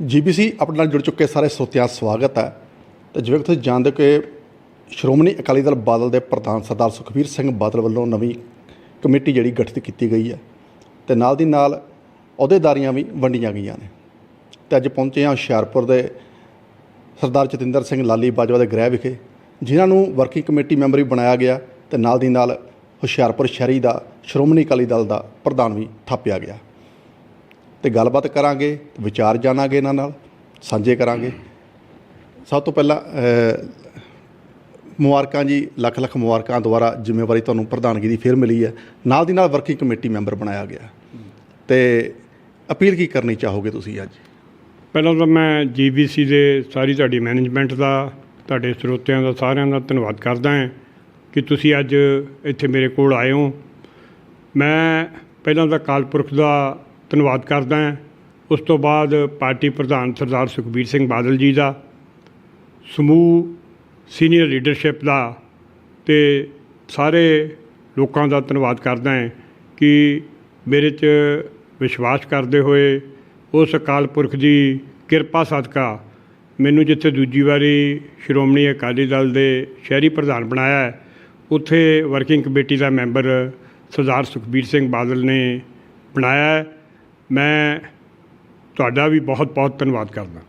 GBC ਆਪਣੇ ਨਾਲ ਜੁੜ ਚੁੱਕੇ ਸਾਰੇ ਸਰੋਤਿਆਂ ਦਾ ਸਵਾਗਤ ਹੈ। ਤੇ ਜਿਵੇਂ ਕਿ ਤੁਸੀਂ ਜਾਣਦੇ ਹੋ ਕਿ ਸ਼੍ਰੋਮਣੀ ਅਕਾਲੀ ਦਲ ਬਾਦਲ ਦੇ ਪ੍ਰਧਾਨ ਸਰਦਾਰ ਸੁਖਬੀਰ ਸਿੰਘ ਬਾਦਲ ਵੱਲੋਂ ਨਵੀਂ ਕਮੇਟੀ ਜਿਹੜੀ ਗਠਿਤ ਕੀਤੀ ਗਈ ਹੈ ਤੇ ਨਾਲ ਦੀ ਨਾਲ ਅਹੁਦੇਦਾਰੀਆਂ ਵੀ ਵੰਡੀਆਂ ਗਈਆਂ ਨੇ। ਤੇ ਅੱਜ ਪਹੁੰਚੇ ਹਾਂ ਹੁਸ਼ਿਆਰਪੁਰ ਦੇ ਸਰਦਾਰ ਜਤਿੰਦਰ ਸਿੰਘ ਲਾਲੀ ਬਾਜਵਾ ਦੇ ਗ੍ਰਹਿ ਵਿਖੇ, ਜਿਨ੍ਹਾਂ ਨੂੰ ਵਰਕਿੰਗ ਕਮੇਟੀ ਮੈਂਬਰ ਵੀ ਬਣਾਇਆ ਗਿਆ ਤੇ ਨਾਲ ਦੀ ਨਾਲ ਹੁਸ਼ਿਆਰਪੁਰ ਸ਼ਹਿਰੀ ਦਾ ਸ਼੍ਰੋਮਣੀ ਅਕਾਲੀ ਦਲ ਦਾ ਪ੍ਰਧਾਨ ਵੀ ਥਾਪਿਆ ਗਿਆ। ਤੇ ਗੱਲਬਾਤ ਕਰਾਂਗੇ, ਵਿਚਾਰ ਜਾਣਾਂਗੇ ਇਹਨਾਂ ਨਾਲ, ਸਾਂਝੇ ਕਰਾਂਗੇ। ਸਭ ਤੋਂ ਪਹਿਲਾਂ ਮੁਬਾਰਕਾਂ ਜੀ, ਲੱਖ ਲੱਖ ਮੁਬਾਰਕਾਂ ਦੁਆਰਾ ਜ਼ਿੰਮੇਵਾਰੀ ਤੁਹਾਨੂੰ ਪ੍ਰਧਾਨਗੀ ਦੀ ਫਿਰ ਮਿਲੀ ਹੈ। ਨਾਲ ਦੀ ਨਾਲ ਵਰਕਿੰਗ ਕਮੇਟੀ ਮੈਂਬਰ ਬਣਾਇਆ ਗਿਆ। ਤੇ ਅਪੀਲ ਕੀ ਕਰਨੀ ਚਾਹੋਗੇ ਤੁਸੀਂ ਅੱਜ? ਪਹਿਲਾਂ ਤਾਂ ਮੈਂ ਜੀਬੀਸੀ ਦੇ ਸਾਰੀ ਤੁਹਾਡੀ ਮੈਨੇਜਮੈਂਟ ਦਾ, ਤੁਹਾਡੇ ਸਰੋਤਿਆਂ ਦਾ ਸਾਰਿਆਂ ਦਾ ਧੰਨਵਾਦ ਕਰਦਾ ਹਾਂ ਕਿ ਤੁਸੀਂ ਅੱਜ ਇੱਥੇ ਮੇਰੇ ਕੋਲ ਆਏ ਹੋ। ਮੈਂ ਪਹਿਲਾਂ ਤਾਂ ਕਾਲਪੁਰਖ ਦਾ ਧੰਨਵਾਦ ਕਰਦਾ ਹਾਂ। ਉਸ ਤੋਂ ਬਾਅਦ ਪਾਰਟੀ ਪ੍ਰਧਾਨ ਸਰਦਾਰ ਸੁਖਬੀਰ ਸਿੰਘ ਬਾਦਲ ਜੀ ਦਾ, ਸਮੂਹ ਸੀਨੀਅਰ ਲੀਡਰਸ਼ਿਪ ਦਾ ਤੇ ਸਾਰੇ ਲੋਕਾਂ ਦਾ ਧੰਨਵਾਦ ਕਰਦਾ ਹਾਂ ਕਿ ਮੇਰੇ 'ਚ ਵਿਸ਼ਵਾਸ ਕਰਦੇ ਹੋਏ ਉਸ ਅਕਾਲ ਪੁਰਖ ਦੀ ਕਿਰਪਾ ਸਦਕਾ ਮੈਨੂੰ ਜਿੱਥੇ ਦੂਜੀ ਵਾਰੀ ਸ਼੍ਰੋਮਣੀ ਅਕਾਲੀ ਦਲ ਦੇ ਸ਼ਹਿਰੀ ਪ੍ਰਧਾਨ ਬਣਾਇਆ ਉੱਥੇ ਵਰਕਿੰਗ ਕਮੇਟੀ ਦਾ ਮੈਂਬਰ ਸਰਦਾਰ ਸੁਖਬੀਰ ਸਿੰਘ ਬਾਦਲ ਨੇ ਬਣਾਇਆ ਮੈਂ ਤੁਹਾਡਾ ਵੀ ਬਹੁਤ ਬਹੁਤ ਧੰਨਵਾਦ ਕਰਦਾ।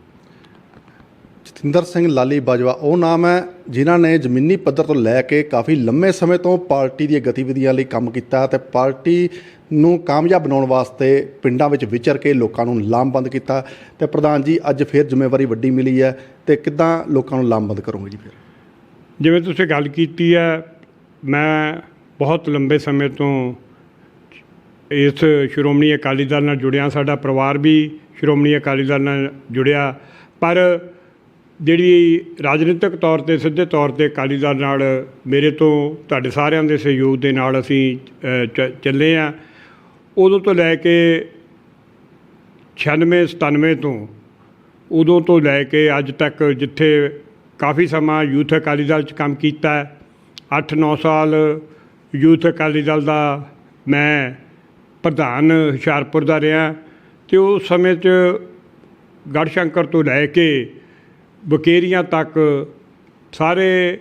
ਜਤਿੰਦਰ ਸਿੰਘ ਲਾਲੀ ਬਾਜਵਾ ਉਹ ਨਾਮ ਹੈ ਜਿਨ੍ਹਾਂ ਨੇ ਜ਼ਮੀਨੀ ਪੱਧਰ ਤੋਂ ਲੈ ਕੇ ਕਾਫੀ ਲੰਮੇ ਸਮੇਂ ਤੋਂ ਪਾਰਟੀ ਦੀਆਂ ਗਤੀਵਿਧੀਆਂ ਲਈ ਕੰਮ ਕੀਤਾ ਤੇ ਪਾਰਟੀ ਨੂੰ ਕਾਮਯਾਬ ਬਣਾਉਣ ਵਾਸਤੇ ਪਿੰਡਾਂ ਵਿੱਚ ਵਿਚਰ ਕੇ ਲੋਕਾਂ ਨੂੰ ਲਾਮਬੰਦ ਕੀਤਾ ਤੇ ਪ੍ਰਧਾਨ ਜੀ ਅੱਜ ਫਿਰ ਜ਼ਿੰਮੇਵਾਰੀ ਵੱਡੀ ਮਿਲੀ ਹੈ ਤੇ ਕਿੱਦਾਂ ਲੋਕਾਂ ਨੂੰ ਲਾਮਬੰਦ ਕਰੋਗੇ ਜੀ ਫਿਰ? ਜਿਵੇਂ ਤੁਸੀਂ ਗੱਲ ਕੀਤੀ ਹੈ ਮੈਂ ਬਹੁਤ ਲੰਬੇ ਸਮੇਂ ਤੋਂ ਇਸ ਸ਼੍ਰੋਮਣੀ ਅਕਾਲੀ ਦਲ ਨਾਲ ਜੁੜਿਆ, ਸਾਡਾ ਪਰਿਵਾਰ ਵੀ ਸ਼੍ਰੋਮਣੀ ਅਕਾਲੀ ਦਲ ਨਾਲ ਜੁੜਿਆ। ਪਰ ਜਿਹੜੀ ਰਾਜਨੀਤਿਕ ਤੌਰ ਤੇ, ਸਿੱਧੇ ਤੌਰ ਤੇ ਅਕਾਲੀ ਦਲ ਨਾਲ ਮੇਰੇ ਤੋਂ, ਤੁਹਾਡੇ ਸਾਰਿਆਂ ਦੇ ਸਹਿਯੋਗ ਦੇ ਨਾਲ ਅਸੀਂ ਚ- ਚੱਲੇ ਆ। ਉਦੋਂ ਤੋਂ ਲੈ ਕੇ 96 97 ਤੋਂ, ਉਦੋਂ ਤੋਂ ਲੈ ਕੇ ਅੱਜ ਤੱਕ ਜਿੱਥੇ ਕਾਫੀ ਸਮਾਂ ਯੂਥ ਅਕਾਲੀ ਦਲ 'ਚ ਕੰਮ ਕੀਤਾ ਹੈ 8-9 ਸਾਲ ਯੂਥ ਅਕਾਲੀ ਦਲ ਦਾ ਮੈਂ ਪ੍ਰਧਾਨ ਹੁਸ਼ਿਆਰਪੁਰ ਦਾ ਰਿਹਾ ਤੇ ਉਸ ਸਮੇਂ 'ਚ ਗੜਸ਼ੰਕਰ ਤੋਂ ਲੈ ਕੇ ਬਕੇਰੀਆਂ ਤੱਕ ਸਾਰੇ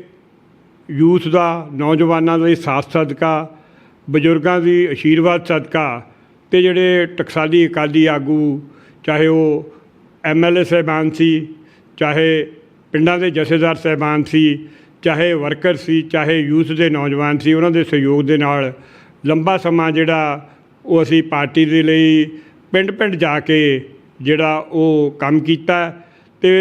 ਯੂਥ ਦਾ, ਨੌਜਵਾਨਾਂ ਦਾ ਸਾਥ ਸਦਕਾ, ਬਜ਼ੁਰਗਾਂ ਦੀ ਆਸ਼ੀਰਵਾਦ ਸਦਕਾ ਤੇ ਜਿਹੜੇ ਟਕਸਾਲੀ ਅਕਾਲੀ ਆਗੂ, ਚਾਹੇ ਉਹ ਐਮਐਲਏ ਸਾਹਿਬਾਨ ਸੀ, ਚਾਹੇ ਪਿੰਡਾਂ ਦੇ ਜਥੇਦਾਰ ਸਾਹਿਬਾਨ ਸੀ, ਚਾਹੇ ਵਰਕਰ ਸੀ, ਚਾਹੇ ਯੂਥ ਦੇ ਨੌਜਵਾਨ ਸੀ, ਉਹਨਾਂ ਦੇ ਸਹਿਯੋਗ ਦੇ ਨਾਲ ਲੰਬਾ ਸਮਾਂ ਜਿਹੜਾ ਉਹ ਅਸੀਂ ਪਾਰਟੀ ਦੇ ਲਈ ਪਿੰਡ ਪਿੰਡ ਜਾ ਕੇ ਜਿਹੜਾ ਉਹ ਕੰਮ ਕੀਤਾ ਤੇ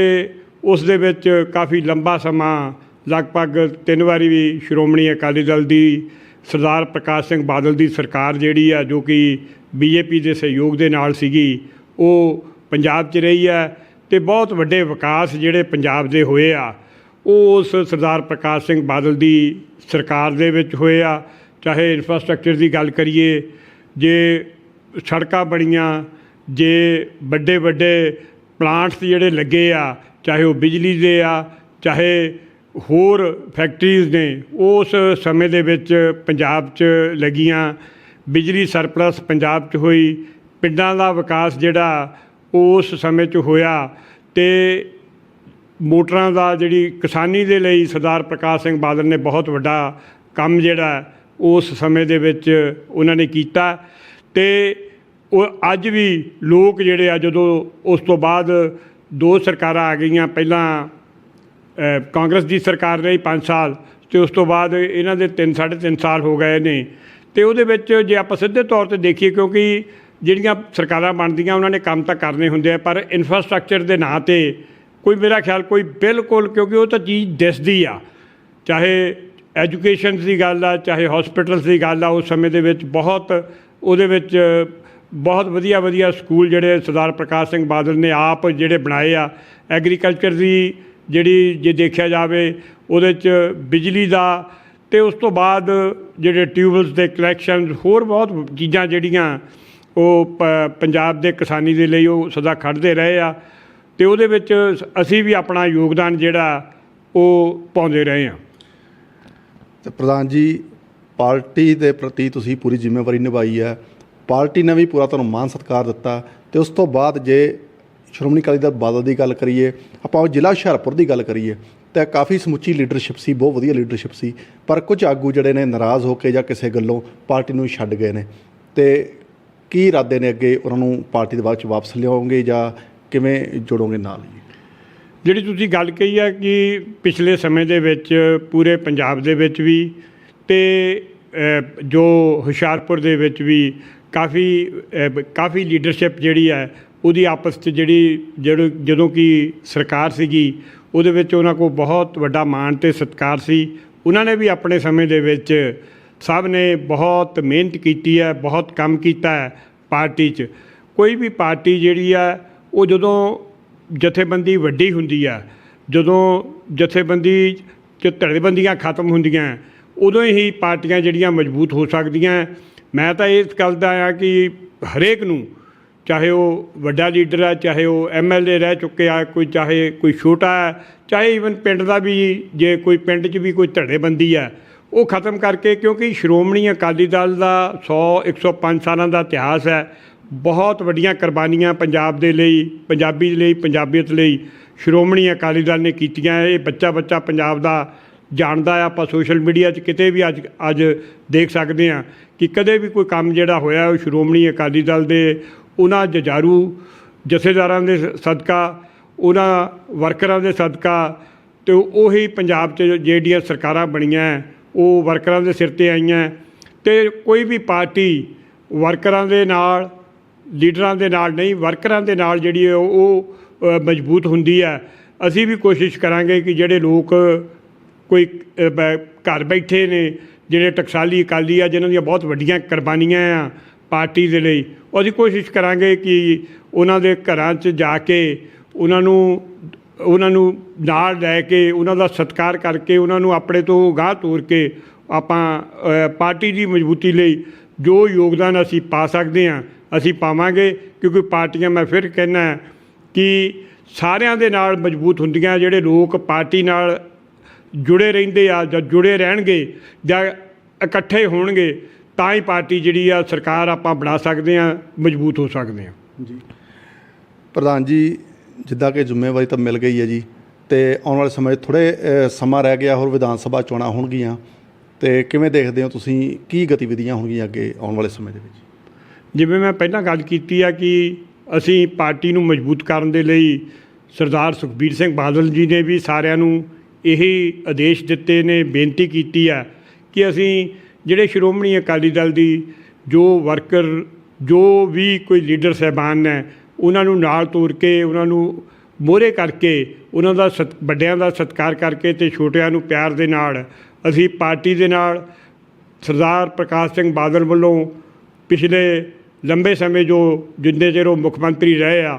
ਉਸ ਦੇ ਵਿੱਚ ਕਾਫੀ ਲੰਬਾ ਸਮਾਂ ਲਗਭਗ ਤਿੰਨ ਵਾਰੀ ਵੀ ਸ਼੍ਰੋਮਣੀ ਅਕਾਲੀ ਦਲ ਦੀ ਸਰਦਾਰ ਪ੍ਰਕਾਸ਼ ਸਿੰਘ ਬਾਦਲ ਦੀ ਸਰਕਾਰ ਜਿਹੜੀ ਆ, ਜੋ ਕਿ ਬੀਜੇਪੀ ਦੇ ਸਹਿਯੋਗ ਦੇ ਨਾਲ ਸੀਗੀ, ਉਹ ਪੰਜਾਬ 'ਚ ਰਹੀ ਹੈ ਤੇ ਬਹੁਤ ਵੱਡੇ ਵਿਕਾਸ ਜਿਹੜੇ ਪੰਜਾਬ ਦੇ ਹੋਏ ਆ, ਉਹ ਉਸ ਸਰਦਾਰ ਪ੍ਰਕਾਸ਼ ਸਿੰਘ ਬਾਦਲ ਦੀ ਸਰਕਾਰ ਦੇ ਵਿੱਚ ਹੋਏ ਆ। ਚਾਹੇ ਇਨਫਰਾਸਟ੍ਰਕਚਰ ਦੀ ਗੱਲ ਕਰੀਏ ਜੇ ਸੜਕਾਂ ਬਣੀਆਂ, ਜੇ ਵੱਡੇ ਵੱਡੇ ਪਲਾਂਟਸ ਜਿਹੜੇ ਲੱਗੇ ਆ, ਚਾਹੇ ਉਹ ਬਿਜਲੀ ਦੇ ਆ, ਚਾਹੇ ਹੋਰ ਫੈਕਟਰੀਜ਼ ਨੇ, ਉਸ ਸਮੇਂ ਦੇ ਵਿੱਚ ਪੰਜਾਬ 'ਚ ਲੱਗੀਆਂ, ਬਿਜਲੀ ਸਰਪਲਸ ਪੰਜਾਬ 'ਚ ਹੋਈ, ਪਿੰਡਾਂ ਦਾ ਵਿਕਾਸ ਜਿਹੜਾ ਉਸ ਸਮੇਂ 'ਚ ਹੋਇਆ ਤੇ ਮੋਟਰਾਂ ਦਾ ਜਿਹੜੀ ਕਿਸਾਨੀ ਦੇ ਲਈ ਸਰਦਾਰ ਪ੍ਰਕਾਸ਼ ਸਿੰਘ ਬਾਦਲ ਨੇ ਬਹੁਤ ਵੱਡਾ ਕੰਮ ਜਿਹੜਾ ਉਸ ਸਮੇਂ ਦੇ ਵਿੱਚ ਉਹਨਾਂ ਨੇ ਕੀਤਾ। ਤੇ ਉਹ ਅੱਜ ਵੀ ਲੋਕ ਜਿਹੜੇ ਆ, ਜਦੋਂ ਉਸ ਤੋਂ ਬਾਅਦ ਦੋ ਸਰਕਾਰਾਂ ਆ ਗਈਆਂ, ਪਹਿਲਾਂ ਕਾਂਗਰਸ ਦੀ ਸਰਕਾਰ ਰਹੀ 5 ਸਾਲ, ਤੇ ਉਸ ਤੋਂ ਬਾਅਦ ਇਹਨਾਂ ਦੇ 3 3.5 ਸਾਲ ਹੋ ਗਏ ਨੇ। ਤੇ ਉਹਦੇ ਵਿੱਚ ਜੇ ਆਪਾਂ ਸਿੱਧੇ ਤੌਰ ਤੇ ਦੇਖੀਏ, ਕਿਉਂਕਿ ਜਿਹੜੀਆਂ ਸਰਕਾਰਾਂ ਬਣਦੀਆਂ, ਉਹਨਾਂ ਨੇ ਕੰਮ ਤਾਂ ਕਰਨੇ ਹੁੰਦੇ ਆ, ਪਰ ਇਨਫਰਾਸਟ੍ਰਕਚਰ ਦੇ ਨਾਂ ਤੇ ਕੋਈ, ਮੇਰਾ ਖਿਆਲ, ਕੋਈ ਬਿਲਕੁਲ, ਕਿਉਂਕਿ ਉਹ ਤਾਂ ਚੀਜ਼ ਦਿਸਦੀ ਆ। ਚਾਹੇ ਐਜੂਕੇਸ਼ਨ ਦੀ ਗੱਲ ਆ, ਚਾਹੇ ਹਸਪੀਟਲਸ ਦੀ ਗੱਲ ਆ, ਉਸ ਸਮੇਂ ਦੇ ਵਿੱਚ ਬਹੁਤ, ਉਹਦੇ ਵਿੱਚ ਬਹੁਤ ਵਧੀਆ ਵਧੀਆ ਸਕੂਲ ਜਿਹੜੇ ਸਰਦਾਰ ਪ੍ਰਕਾਸ਼ ਸਿੰਘ ਬਾਦਲ ਨੇ ਆਪ ਜਿਹੜੇ ਬਣਾਏ ਆ। ਐਗਰੀਕਲਚਰ ਦੀ ਜਿਹੜੀ ਜੇ ਦੇਖਿਆ ਜਾਵੇ, ਉਹਦੇ 'ਚ ਬਿਜਲੀ ਦਾ ਤੇ ਉਸ ਤੋਂ ਬਾਅਦ ਜਿਹੜੇ ਟਿਊਬਲਸ ਦੇ ਕਲੈਕਸ਼ਨ ਹੋਰ ਬਹੁਤ ਚੀਜ਼ਾਂ ਜਿਹੜੀਆਂ ਉਹ ਪ- ਪੰਜਾਬ ਦੇ ਕਿਸਾਨੀ ਦੇ ਲਈ ਉਹ ਸਦਾ ਖੜਦੇ ਰਹੇ ਆ। ਤੇ ਉਹਦੇ ਵਿੱਚ ਅਸੀਂ ਵੀ ਆਪਣਾ ਯੋਗਦਾਨ ਜਿਹੜਾ ਉਹ ਪਾਉਂਦੇ ਰਹੇ ਆ। ਤੇ ਪ੍ਰਧਾਨ ਜੀ, ਪਾਰਟੀ ਦੇ ਪ੍ਰਤੀ ਤੁਸੀਂ ਪੂਰੀ ਜ਼ਿੰਮੇਵਾਰੀ ਨਿਭਾਈ ਹੈ। ਪਾਰਟੀ ਨੇ ਵੀ ਪੂਰਾ ਤੁਹਾਨੂੰ ਮਾਨ ਸਤਿਕਾਰ ਦਿੱਤਾ ਤੇ ਉਸ ਤੋਂ ਬਾਅਦ ਜੇ ਸ਼੍ਰੋਮਣੀ ਅਕਾਲੀ ਦਲ ਬਾਦਲ ਦੀ ਗੱਲ ਕਰੀਏ, ਆਪਾਂ ਉਹ ਜ਼ਿਲ੍ਹਾ ਹੁਸ਼ਿਆਰਪੁਰ ਦੀ ਗੱਲ ਕਰੀਏ, ਤਾਂ ਕਾਫੀ ਸਮੁੱਚੀ ਲੀਡਰਸ਼ਿਪ ਸੀ, ਬਹੁਤ ਵਧੀਆ ਲੀਡਰਸ਼ਿਪ ਸੀ। ਪਰ ਕੁਝ ਆਗੂ ਜਿਹੜੇ ਨੇ ਨਾਰਾਜ਼ ਹੋ ਕੇ ਜਾਂ ਕਿਸੇ ਗੱਲੋਂ ਪਾਰਟੀ ਨੂੰ ਛੱਡ ਗਏ ਨੇ। ਤੇ ਕੀ ਇਰਾਦੇ ਨੇ ਅੱਗੇ ਉਹਨਾਂ ਨੂੰ ਪਾਰਟੀ ਦੇ ਬਾਅਦ ਚ ਵਾਪਸ ਲਿਆਓਗੇ ਜਾਂ ਕਿਵੇਂ ਜੋੜੋਗੇ ਨਾਲ ਜੀ? ਜਿਹੜੀ ਤੁਸੀਂ ਗੱਲ ਕਹੀ ਹੈ ਕਿ ਪਿਛਲੇ ਸਮੇਂ ਦੇ ਵਿੱਚ, ਪੂਰੇ ਪੰਜਾਬ ਦੇ ਵਿੱਚ ਵੀ ਤੇ ਜੋ ਹੁਸ਼ਿਆਰਪੁਰ ਦੇ ਵਿੱਚ ਵੀ ਕਾਫੀ ਕਾਫੀ ਲੀਡਰਸ਼ਿਪ ਜਿਹੜੀ ਹੈ ਉਹਦੀ ਆਪਸ 'ਚ ਜਿਹੜੀ ਜਦੋਂ ਜਦੋਂ ਕਿ ਸਰਕਾਰ ਸੀਗੀ, ਉਹਦੇ ਵਿੱਚ ਉਹਨਾਂ ਕੋਲ ਬਹੁਤ ਵੱਡਾ ਮਾਣ ਤੇ ਸਤਿਕਾਰ ਸੀ। ਉਹਨਾਂ ਨੇ ਵੀ ਆਪਣੇ ਸਮੇਂ ਦੇ ਵਿੱਚ ਸਭ ਨੇ ਬਹੁਤ ਮਿਹਨਤ ਕੀਤੀ ਹੈ ਬਹੁਤ ਕੰਮ ਕੀਤਾ ਹੈ ਪਾਰਟੀ 'ਚ। ਕੋਈ ਵੀ ਪਾਰਟੀ ਜਿਹੜੀ ਹੈ ਉਹ ਜਦੋਂ ਜਥੇਬੰਦੀ ਵੱਡੀ ਹੁੰਦੀ ਆ, ਜਦੋਂ ਜਥੇਬੰਦੀ ਚ ਧੜੇਬੰਦੀਆਂ ਖਤਮ ਹੁੰਦੀਆਂ, ਉਦੋਂ ਹੀ ਪਾਰਟੀਆਂ ਜਿਹੜੀਆਂ ਮਜ਼ਬੂਤ ਹੋ ਸਕਦੀਆਂ। ਮੈਂ ਤਾਂ ਇਸ ਗੱਲ ਦਾ ਆ ਕਿ ਹਰੇਕ ਨੂੰ, ਚਾਹੇ ਉਹ ਵੱਡਾ ਲੀਡਰ ਹੈ ਚਾਹੇ ਉਹ ਐਮਐਲਏ ਰਹਿ ਚੁੱਕੇ ਆ, ਕੋਈ ਚਾਹੇ ਕੋਈ ਛੋਟਾ ਹੈ ਚਾਹੇ ਈਵਨ ਪਿੰਡ ਦਾ ਵੀ, ਜੇ ਕੋਈ ਪਿੰਡ 'ਚ ਵੀ ਕੋਈ ਧੜੇਬੰਦੀ ਹੈ ਉਹ ਖਤਮ ਕਰਕੇ ਕਿਉਂਕਿ ਸ਼੍ਰੋਮਣੀ ਅਕਾਲੀ ਦਲ ਦਾ 100 105 ਸਾਲਾਂ ਦਾ ਇਤਿਹਾਸ ਹੈ ਬਹੁਤ ਵੱਡੀਆਂ ਕੁਰਬਾਨੀਆਂ ਪੰਜਾਬ ਦੇ ਲਈ, ਪੰਜਾਬੀ ਲਈ, ਪੰਜਾਬੀਅਤ ਲਈ ਸ਼੍ਰੋਮਣੀ ਅਕਾਲੀ ਦਲ ਨੇ ਕੀਤੀਆਂ। ਇਹ ਬੱਚਾ ਬੱਚਾ ਪੰਜਾਬ ਦਾ ਜਾਣਦਾ ਆ, ਆਪਾਂ ਸੋਸ਼ਲ ਮੀਡੀਆ 'ਚ ਕਿਤੇ ਵੀ ਅੱਜ ਅੱਜ ਦੇਖ ਸਕਦੇ ਹਾਂ ਕਿ ਕਦੇ ਵੀ ਕੋਈ ਕੰਮ ਜਿਹੜਾ ਹੋਇਆ, ਉਹ ਸ਼੍ਰੋਮਣੀ ਅਕਾਲੀ ਦਲ ਦੇ, ਉਹਨਾਂ ਜਜਾਰੂ ਜਥੇਦਾਰਾਂ ਦੇ ਸਦਕਾ, ਉਹਨਾਂ ਵਰਕਰਾਂ ਦੇ ਸਦਕਾ ਤੇ ਉਹੀ ਪੰਜਾਬ 'ਚ ਜਿਹੜੀਆਂ ਸਰਕਾਰਾਂ ਬਣੀਆਂ, ਉਹ ਵਰਕਰਾਂ ਦੇ ਸਿਰ ਤੇ ਆਈਆਂ। ਤੇ ਕੋਈ ਵੀ ਪਾਰਟੀ ਵਰਕਰਾਂ ਦੇ ਨਾਲ ਲੀਡਰਾਂ ਦੇ ਨਾਲ ਨਹੀਂ, ਵਰਕਰਾਂ ਦੇ ਨਾਲ ਜਿਹੜੀ ਹੈ ਉਹ ਮਜ਼ਬੂਤ ਹੁੰਦੀ ਹੈ। ਅਸੀਂ ਵੀ ਕੋਸ਼ਿਸ਼ ਕਰਾਂਗੇ ਕਿ ਜਿਹੜੇ ਲੋਕ ਕੋਈ ਬ- ਘਰ ਬੈਠੇ ਨੇ, ਜਿਹੜੇ ਟਕਸਾਲੀ ਅਕਾਲੀ ਆ, ਜਿਨ੍ਹਾਂ ਦੀਆਂ ਬਹੁਤ ਵੱਡੀਆਂ ਕੁਰਬਾਨੀਆਂ ਆ ਪਾਰਟੀ ਦੇ ਲਈ, ਉਹ ਅਸੀਂ ਕੋਸ਼ਿਸ਼ ਕਰਾਂਗੇ ਕਿ ਉਹਨਾਂ ਦੇ ਘਰਾਂ 'ਚ ਜਾ ਕੇ ਉਹਨਾਂ ਨੂੰ ਉਹਨਾਂ ਨੂੰ ਨਾਲ ਲੈ ਕੇ, ਉਹਨਾਂ ਦਾ ਸਤਿਕਾਰ ਕਰਕੇ, ਉਹਨਾਂ ਨੂੰ ਆਪਣੇ ਤੋਂ ਗਾਂਹ ਤੋਰ ਕੇ ਆਪਾਂ ਪਾਰਟੀ ਦੀ ਮਜ਼ਬੂਤੀ ਲਈ ਜੋ ਯੋਗਦਾਨ ਅਸੀਂ ਪਾ ਸਕਦੇ ਹਾਂ ਅਸੀਂ ਪਾਵਾਂਗੇ, ਕਿਉਂਕਿ ਪਾਰਟੀਆਂ ਮੈਂ ਫਿਰ ਕਹਿਣਾ ਕਿ ਸਾਰਿਆਂ ਦੇ ਨਾਲ ਮਜ਼ਬੂਤ ਹੁੰਦੀਆਂ ਜਿਹੜੇ ਲੋਕ ਪਾਰਟੀ ਨਾਲ ਜੁੜੇ ਰਹਿੰਦੇ ਆ ਜਾਂ ਜੁੜੇ ਰਹਿਣਗੇ ਜਾਂ ਇਕੱਠੇ ਹੋਣਗੇ, ਤਾਂ ਹੀ ਪਾਰਟੀ ਜਿਹੜੀ ਆ ਸਰਕਾਰ ਆਪਾਂ ਬਣਾ ਸਕਦੇ ਆ ਮਜ਼ਬੂਤ ਹੋ ਸਕਦੇ ਆ ਜੀ। ਪ੍ਰਧਾਨ ਜੀ, ਜਿੱਦਾਂ ਕਿ ਜ਼ਿੰਮੇਵਾਰੀ ਤਾਂ ਮਿਲ ਗਈ ਹੈ ਜੀ, ਤੇ ਆਉਣ ਵਾਲੇ ਸਮੇਂ ਥੋੜੇ ਸਮਾਂ ਰਹਿ ਗਿਆ, ਹੋਰ ਵਿਧਾਨ ਸਭਾ ਚੋਣਾਂ ਹੋਣਗੀਆਂ, ਤੇ ਕਿਵੇਂ ਦੇਖਦੇ ਹੋ ਤੁਸੀਂ, ਕੀ ਗਤੀਵਿਧੀਆਂ ਹੋਣਗੀਆਂ ਅੱਗੇ ਆਉਣ ਵਾਲੇ ਸਮੇਂ ਦੇ ਵਿੱਚ? ਜਿਵੇਂ ਮੈਂ ਪਹਿਲਾਂ ਗੱਲ ਕੀਤੀ ਆ ਕਿ ਅਸੀਂ ਪਾਰਟੀ ਨੂੰ ਮਜ਼ਬੂਤ ਕਰਨ ਦੇ ਲਈ ਸਰਦਾਰ ਸੁਖਬੀਰ ਸਿੰਘ ਬਾਦਲ ਜੀ ਨੇ ਵੀ ਸਾਰਿਆਂ ਨੂੰ ਇਹੀ ਆਦੇਸ਼ ਦਿੱਤੇ ਨੇ, ਬੇਨਤੀ ਕੀਤੀ ਆ ਕਿ ਅਸੀਂ ਜਿਹੜੇ ਸ਼੍ਰੋਮਣੀ ਅਕਾਲੀ ਦਲ ਦੀ ਜੋ ਵਰਕਰ, ਜੋ ਵੀ ਕੋਈ ਲੀਡਰ ਸਹਿਬਾਨ ਨੇ, ਉਹਨਾਂ ਨੂੰ ਨਾਲ ਤੋਰ ਕੇ, ਉਹਨਾਂ ਨੂੰ ਮੋਹਰੇ ਕਰਕੇ, ਉਹਨਾਂ ਦਾ ਸਤ, ਵੱਡਿਆਂ ਦਾ ਸਤਿਕਾਰ ਕਰਕੇ ਤੇ ਛੋਟਿਆਂ ਨੂੰ ਪਿਆਰ ਦੇ ਨਾਲ ਅਸੀਂ ਪਾਰਟੀ ਦੇ ਨਾਲ ਸਰਦਾਰ ਪ੍ਰਕਾਸ਼ ਸਿੰਘ ਬਾਦਲ ਵੱਲੋਂ ਪਿਛਲੇ ਲੰਬੇ ਸਮੇਂ ਜੋ ਜਿੰਨੇ ਚਿਰ ਉਹ ਮੁੱਖ ਮੰਤਰੀ ਰਹੇ ਆ,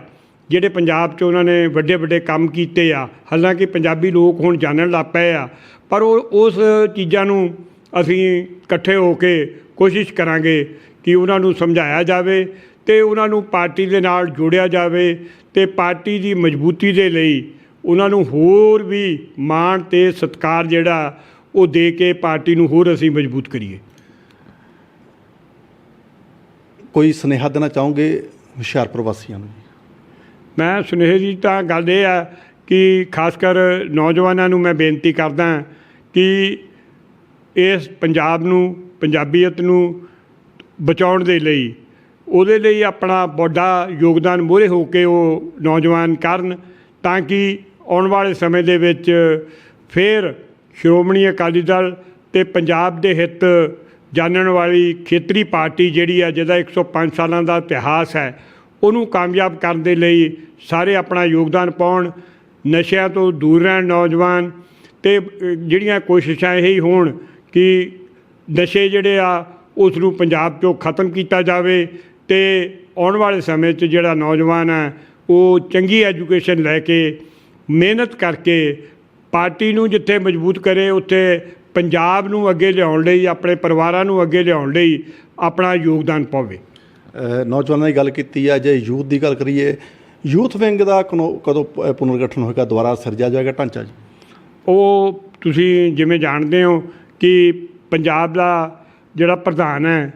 ਜਿਹੜੇ ਪੰਜਾਬ 'ਚ ਉਹਨਾਂ ਨੇ ਵੱਡੇ ਵੱਡੇ ਕੰਮ ਕੀਤੇ ਆ, ਹਾਲਾਂਕਿ ਪੰਜਾਬੀ ਲੋਕ ਹੁਣ ਜਾਣਨ ਲੱਗ ਪਏ ਆ, ਪਰ ਉਹ ਉਸ ਚੀਜ਼ਾਂ ਨੂੰ ਅਸੀਂ ਇਕੱਠੇ ਹੋ ਕੇ ਕੋਸ਼ਿਸ਼ ਕਰਾਂਗੇ ਕਿ ਉਹਨਾਂ ਨੂੰ ਸਮਝਾਇਆ ਜਾਵੇ ਤੇ ਉਹਨਾਂ ਨੂੰ ਪਾਰਟੀ ਦੇ ਨਾਲ ਜੋੜਿਆ ਜਾਵੇ ਤੇ ਪਾਰਟੀ ਦੀ ਮਜ਼ਬੂਤੀ ਦੇ ਲਈ ਉਹਨਾਂ ਨੂੰ ਹੋਰ ਵੀ ਮਾਣ ਤੇ ਸਤਿਕਾਰ ਜਿਹੜਾ ਉਹ ਦੇ ਕੇ ਪਾਰਟੀ ਨੂੰ ਹੋਰ ਅਸੀਂ ਮਜ਼ਬੂਤ ਕਰੀਏ। ਕੋਈ ਸੁਨੇਹਾ ਦੇਣਾ ਚਾਹੋਗੇ ਹੁਸ਼ਿਆਰਪੁਰ ਵਾਸੀਆਂ ਨੂੰ? ਮੈਂ ਸੁਨੇਹੇ ਦੀ ਤਾਂ ਗੱਲ ਇਹ ਆ ਕਿ ਖਾਸ ਕਰ ਨੌਜਵਾਨਾਂ ਨੂੰ ਮੈਂ ਬੇਨਤੀ ਕਰਦਾ ਕਿ ਇਸ ਪੰਜਾਬ ਨੂੰ, ਪੰਜਾਬੀਅਤ ਨੂੰ ਬਚਾਉਣ ਦੇ ਲਈ, ਉਹਦੇ ਲਈ ਆਪਣਾ ਵੱਡਾ ਯੋਗਦਾਨ ਮੋਹਰੇ ਹੋ ਕੇ ਉਹ ਨੌਜਵਾਨ ਕਰਨ ਤਾਂ ਕਿ ਆਉਣ ਵਾਲੇ ਸਮੇਂ ਦੇ ਵਿੱਚ ਫਿਰ ਸ਼੍ਰੋਮਣੀ ਅਕਾਲੀ ਦਲ ਤੇ ਪੰਜਾਬ ਦੇ ਹਿੱਤ ਜਾਣਨ ਵਾਲੀ ਖੇਤਰੀ ਪਾਰਟੀ ਜਿਹੜੀ ਆ ਜਿਹਦਾ 105 ਸਾਲਾਂ ਦਾ ਇਤਿਹਾਸ ਹੈ, ਉਹਨੂੰ ਕਾਮਯਾਬ ਕਰਨ ਦੇ ਲਈ ਸਾਰੇ ਆਪਣਾ ਯੋਗਦਾਨ ਪਾਉਣ, ਨਸ਼ਿਆਂ ਤੋਂ ਦੂਰ ਰਹਿਣ ਨੌਜਵਾਨ ਤੇ ਜਿਹੜੀਆਂ ਕੋਸ਼ਿਸ਼ਾਂ ਇਹ ਹੀ ਹੋਣ ਕਿ ਨਸ਼ੇ ਜਿਹੜੇ ਆ ਉਸ ਨੂੰ ਪੰਜਾਬ 'ਚੋਂ ਖਤਮ ਕੀਤਾ ਜਾਵੇ ਤੇ ਆਉਣ ਵਾਲੇ ਸਮੇਂ 'ਚ ਜਿਹੜਾ ਨੌਜਵਾਨ ਹੈ, ਉਹ ਚੰਗੀ ਐਜੂਕੇਸ਼ਨ ਲੈ ਕੇ ਮਿਹਨਤ ਕਰਕੇ ਪਾਰਟੀ ਨੂੰ ਜਿੱਥੇ ਮਜ਼ਬੂਤ ਕਰੇ, ਉੱਥੇ ਪੰਜਾਬ ਨੂੰ ਅੱਗੇ ਲਿਆਉਣ ਲਈ ਆਪਣੇ ਪਰਿਵਾਰਾਂ ਨੂੰ ਅੱਗੇ ਲਿਆਉਣ ਲਈ ਆਪਣਾ ਯੋਗਦਾਨ ਪਾਵੇ। ਨੌਜਵਾਨਾਂ ਦੀ ਗੱਲ ਕੀਤੀ ਆ ਜੇ ਯੂਥ ਦੀ ਗੱਲ ਕਰੀਏ ਯੂਥ ਵਿੰਗ ਦਾ ਕਦੋਂ ਪੁਨਰਗਠਨ ਹੋਏਗਾ? ਦੁਬਾਰਾ ਸਿਰਜਿਆ ਜਾਏਗਾ ਢਾਂਚਾ ਜੀ? ਉਹ ਤੁਸੀਂ ਜਿਵੇਂ ਜਾਣਦੇ ਹੋ ਕਿ ਪੰਜਾਬ ਦਾ ਜਿਹੜਾ ਪ੍ਰਧਾਨ ਹੈ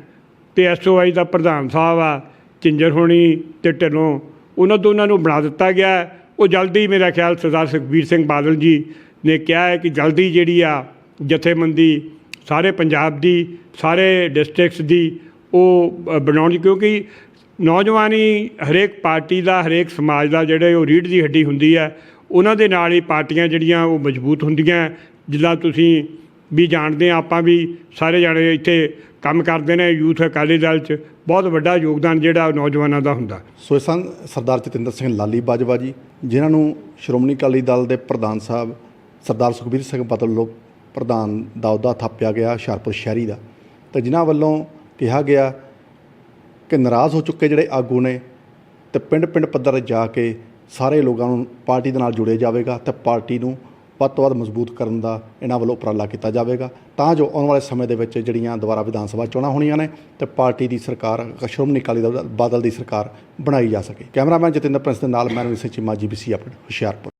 ਤੇ ਐਸਓਆਈ ਦਾ ਪ੍ਰਧਾਨ ਸਾਹਿਬ ਆ ਝਿੰਜਰ ਹੋਣੀ ਤੇ ਢਿੱਲੋਂ ਉਹਨਾਂ ਦੋਨਾਂ ਨੂੰ ਬਣਾ ਦਿੱਤਾ ਗਿਆ। ਉਹ ਜਲਦੀ ਮੇਰਾ ਖਿਆਲ ਸਰਦਾਰ ਸੁਖਬੀਰ ਸਿੰਘ ਬਾਦਲ ਜੀ ਨੇ ਕਿਹਾ ਹੈ ਕਿ ਜਲਦੀ ਜਿਹੜੀ ਆ ਜਥੇਬੰਦੀ, ਸਾਰੇ ਪੰਜਾਬ ਦੀ, ਸਾਰੇ ਡਿਸਟ੍ਰਿਕਟਸ ਦੀ ਉਹ ਬਣਾਉਣ ਦੀ, ਕਿਉਂਕਿ ਨੌਜਵਾਨੀ ਹਰੇਕ ਪਾਰਟੀ ਦਾ, ਹਰੇਕ ਸਮਾਜ ਦਾ ਜਿਹੜੇ ਉਹ ਰੀੜ ਦੀ ਹੱਡੀ ਹੁੰਦੀ ਹੈ, ਉਹਨਾਂ ਦੇ ਨਾਲ ਹੀ ਪਾਰਟੀਆਂ ਜਿਹੜੀਆਂ ਉਹ ਮਜ਼ਬੂਤ ਹੁੰਦੀਆਂ ਜਿੱਦਾਂ ਤੁਸੀਂ ਵੀ ਜਾਣਦੇ ਆ ਆਪਾਂ ਵੀ ਸਾਰੇ ਜਾਣੇ ਇੱਥੇ ਕੰਮ ਕਰਦੇ ਨੇ, ਯੂਥ ਅਕਾਲੀ ਦਲ 'ਚ ਬਹੁਤ ਵੱਡਾ ਯੋਗਦਾਨ ਜਿਹੜਾ ਨੌਜਵਾਨਾਂ ਦਾ ਹੁੰਦਾ। ਸੋ ਇਹ ਸਨ ਸਰਦਾਰ ਜਤਿੰਦਰ ਸਿੰਘ ਲਾਲੀ ਬਾਜਵਾ ਜੀ, ਜਿਨ੍ਹਾਂ ਨੂੰ ਸ਼੍ਰੋਮਣੀ ਅਕਾਲੀ ਦਲ ਦੇ ਪ੍ਰਧਾਨ ਸਾਹਿਬ ਸਰਦਾਰ ਸੁਖਬੀਰ ਸਿੰਘ ਬਾਦਲ ਲੋਕ ਪ੍ਰਧਾਨ ਦਾ ਅਹੁਦਾ ਥਾਪਿਆ ਗਿਆ ਹੁਸ਼ਿਆਰਪੁਰ ਸ਼ਹਿਰੀ ਦਾ। ਤੇ ਜਿਨ੍ਹਾਂ ਵੱਲੋਂ ਕਿਹਾ ਗਿਆ ਕਿ ਨਾਰਾਜ਼ ਹੋ ਚੁੱਕੇ ਜਿਹੜੇ ਆਗੂ ਨੇ ਤੇ ਪਿੰਡ-ਪਿੰਡ ਪੱਧਰ ਜਾ ਕੇ ਸਾਰੇ ਲੋਕਾਂ ਨੂੰ ਪਾਰਟੀ ਦੇ ਨਾਲ ਜੁੜਿਆ ਜਾਵੇਗਾ ਤੇ ਪਾਰਟੀ ਨੂੰ ਵੱਧ ਤੋਂ ਵੱਧ ਮਜ਼ਬੂਤ ਕਰਨ ਦਾ ਇਹਨਾਂ ਵੱਲੋਂ ਉਪਰਾਲਾ ਕੀਤਾ ਜਾਵੇਗਾ। ਤਾਂ ਜੋ ਆਉਣ ਵਾਲੇ ਸਮੇਂ ਦੇ ਵਿੱਚ ਜਿਹੜੀਆਂ ਦੁਬਾਰਾ ਵਿਧਾਨ ਸਭਾ ਚੋਣਾਂ ਹੋਣੀਆਂ ਨੇ ਤੇ ਪਾਰਟੀ ਦੀ ਸਰਕਾਰ, ਸ਼੍ਰੋਮਣੀ ਅਕਾਲੀ ਦਲ, ਬਾਦਲ ਦੀ ਸਰਕਾਰ ਬਣਾਈ ਜਾ ਸਕੇ। ਕੈਮਰਾਮੈਨ ਜਤਿੰਦਰ ਪ੍ਰਿੰਸ ਦੇ ਨਾਲ ਮੈਂ ਰਵੀ ਸਿੰਘ ਚੀਮਾ, ਜੀਬੀਸੀ ਅਪਡੇਟ, ਹੁਸ਼ਿਆਰਪੁਰ।